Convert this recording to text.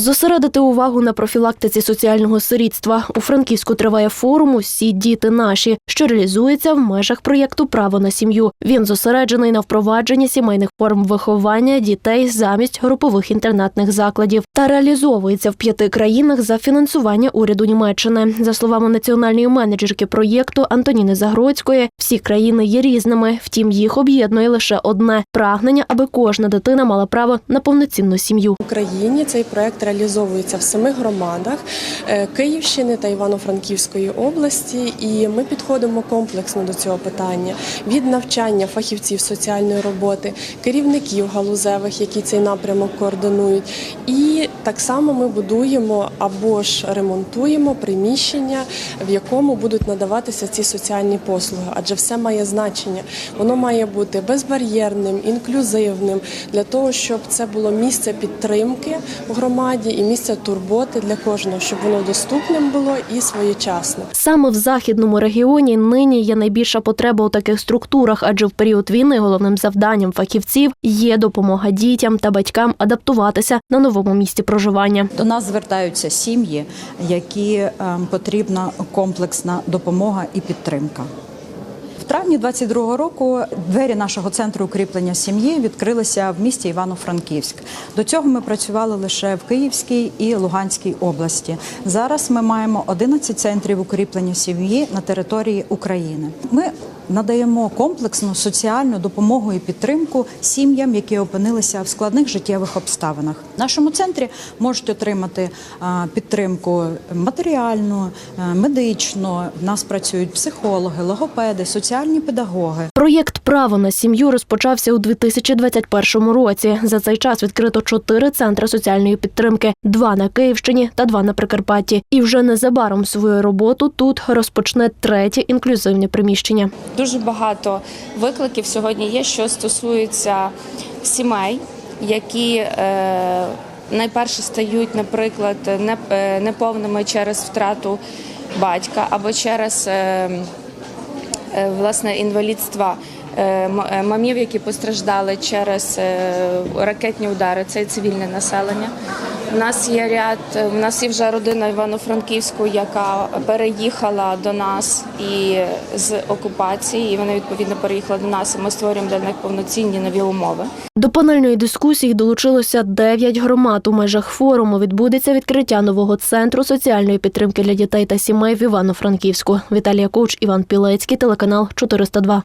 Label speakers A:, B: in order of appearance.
A: Зосередити увагу на профілактиці соціального сирітства. У Франківську триває форум Усі діти наші, що реалізується в межах проєкту Право на сім'ю. Він зосереджений на впровадженні сімейних форм виховання дітей замість групових інтернатних закладів та реалізовується в п'яти країнах за фінансування уряду Німеччини. За словами національної менеджерки проєкту Антоніни Загродської, всі країни є різними, втім їх об'єднує лише одне прагнення, аби кожна дитина мала право на повноцінну сім'ю.
B: В Україні цей проект реалізовується в семи громадах е, Київщини та Івано-Франківської області, і ми підходимо комплексно до цього питання від навчання фахівців соціальної роботи, керівників галузевих, які цей напрямок координують. І так само ми будуємо або ж ремонтуємо приміщення, в якому будуть надаватися ці соціальні послуги, адже все має значення. Воно має бути безбар'єрним, інклюзивним для того, щоб це було місце підтримки громаді і місце турботи для кожного, щоб воно доступним було і своєчасним.
A: Саме в західному регіоні нині є найбільша потреба у таких структурах, адже в період війни головним завданням фахівців є допомога дітям та батькам адаптуватися на новому місці проживання.
C: До нас звертаються сім'ї, які ем, потрібна комплексна допомога і підтримка. Травні 22-го року двері нашого центру укріплення сім'ї відкрилися в місті Івано-Франківськ. До цього ми працювали лише в Київській і Луганській області. Зараз ми маємо 11 центрів укріплення сім'ї на території України. Ми надаємо комплексну соціальну допомогу і підтримку сім'ям, які опинилися в складних життєвих обставинах. В нашому центрі можуть отримати підтримку матеріальну, е, медичну. В нас працюють психологи, логопеди, соціальні педагоги.
A: Проєкт Право на сім'ю розпочався у 2021 році. За цей час відкрито чотири центри соціальної підтримки: два на Київщині та два на Прикарпатті. І вже незабаром свою роботу тут розпочне третє інклюзивне приміщення.
D: Дуже багато викликів сьогодні є, що стосуються сімей, які е, найперше стають, наприклад, е, неповними через втрату батька або через е, власне інвалідства. Мамів, які постраждали через ракетні удари, це цивільне населення. У нас є ряд, у нас є вже родина Івано-Франківську, яка переїхала до нас і з окупації, і вони відповідно переїхали до нас. І ми створюємо для них повноцінні нові умови.
A: До панельної дискусії долучилося 9 громад. У межах форуму відбудеться відкриття нового центру соціальної підтримки для дітей та сімей в Івано-Франківську. Віталія Коуч, Іван Пілецький, телеканал 402.